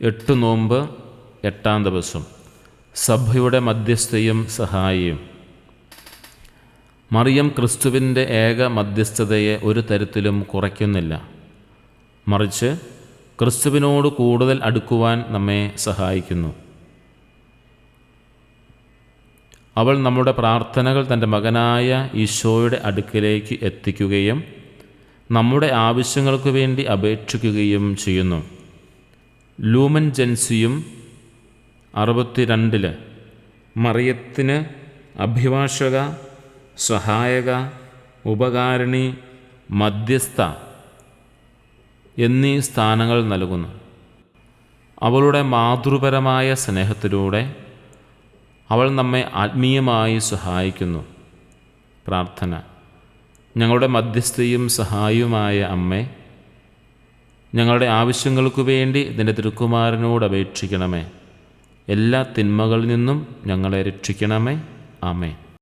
എട്ട് നോമ്പ് എട്ടാം ദിവസം. സഭയുടെ മധ്യസ്ഥയും സഹായിയും. മറിയം ക്രിസ്തുവിന്റെ ഏക മധ്യസ്ഥതയെ ഒരു തരത്തിലും കുറയ്ക്കുന്നില്ല. മറിച്ച് ക്രിസ്തുവിനോട് കൂടുതൽ അടുക്കുവാൻ നമ്മെ സഹായിക്കുന്നു. അവൾ നമ്മുടെ പ്രാർത്ഥനകൾ തന്റെ മകനായ ഈശോയുടെ അടുക്കിലേക്ക് എത്തിക്കുകയും നമ്മുടെ ആവശ്യങ്ങൾക്ക് വേണ്ടി അപേക്ഷിക്കുകയും ചെയ്യുന്നു. ലൂമൻ ജൻസിയും അറുപത്തിരണ്ടിൽ മറിയത്തിന് അഭിഭാഷക സഹായക ഉപകാരിണി മധ്യസ്ഥ എന്നീ സ്ഥാനങ്ങൾ നൽകുന്നു. അവളുടെ മാതൃപരമായ സ്നേഹത്തിലൂടെ അവൾ നമ്മെ ആത്മീയമായി സഹായിക്കുന്നു. പ്രാർത്ഥന. ഞങ്ങളുടെ മധ്യസ്ഥയും സഹായിയുമായ അമ്മേ ഞങ്ങളുടെ ആവശ്യങ്ങൾക്കു വേണ്ടി നിന്റെ തിരുക്കുമാരനോട് അപേക്ഷിക്കണമേ. എല്ലാ തിന്മകളിൽ നിന്നും ഞങ്ങളെ രക്ഷിക്കണമേ. ആമേ